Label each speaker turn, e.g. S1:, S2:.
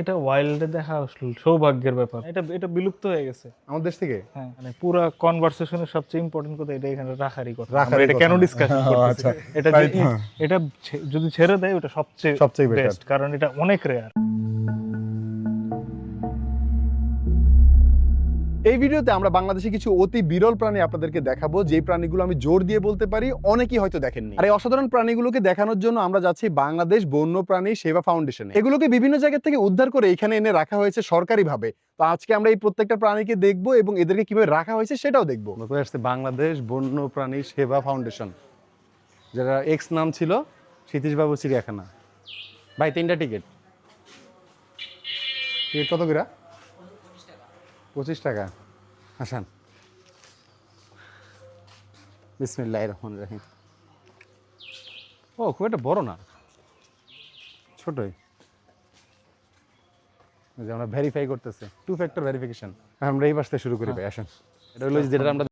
S1: এটা ওয়াইল্ডে দেখা আসলে সৌভাগ্যের ব্যাপার। এটা এটা বিলুপ্ত হয়ে গেছে।
S2: আমাদের দেশ থেকে?
S1: হ্যাঁ। মানে পুরো কনভারসেশনের সবচেয়ে ইম্পর্টেন্ট কথা এটা এখানে রাখারই কথা।
S2: রাখার
S1: আমরা এটা কেন
S2: ডিসকাস
S1: ডিসকাশন করতেছি?
S2: আচ্ছা।
S1: এটা এটা যদি ছেড়ে দেয় ওটা সবচেয়ে
S2: সবচেয়ে।
S1: বেস্ট কারণ এটা অনেক রেয়ার
S2: এই ভিডিওতে আমরা বাংলাদেশে কিছু অতি বিরল প্রাণী আপনাদেরকে দেখাবো যে প্রাণীগুলো আমি জোর দিয়ে বলতে পারি, অনেকেই হয়তো দেখেননি। আর এই অসাধারণ প্রাণীগুলোকে দেখানোর জন্য আমরা যাচ্ছি বাংলাদেশ বন্য প্রাণী সেবা ফাউন্ডেশনে। এগুলোকে বিভিন্ন জায়গা থেকে উদ্ধার করে এখানে এনে রাখা হয়েছে সরকারিভাবে। তো আজকে আমরা এই প্রত্যেকটা প্রাণীকে দেখব এবং এদেরকে কীভাবে রাখা হয়েছে সেটাও দেখব। আসছে বাংলাদেশ বন্য প্রাণী সেবা ফাউন্ডেশন। যারা এক্স নাম ছিল সতীশবাবু চিড়িয়াখানা। ভাই, তিনটা টিকিট। টিকিট কত করে? পঁচিশ টাকা। হাসান। বিসমিল্লাহ রহমান রাহিম। ও খুব একটা বড় না। ছোটই। যে আমরা ভেরিফাই করতেছে। টু ফ্যাক্টর ভেরিফিকেশন আমরা এই বাসতে শুরু করি ভাই আসেন। এটা হলো যেটা আমরা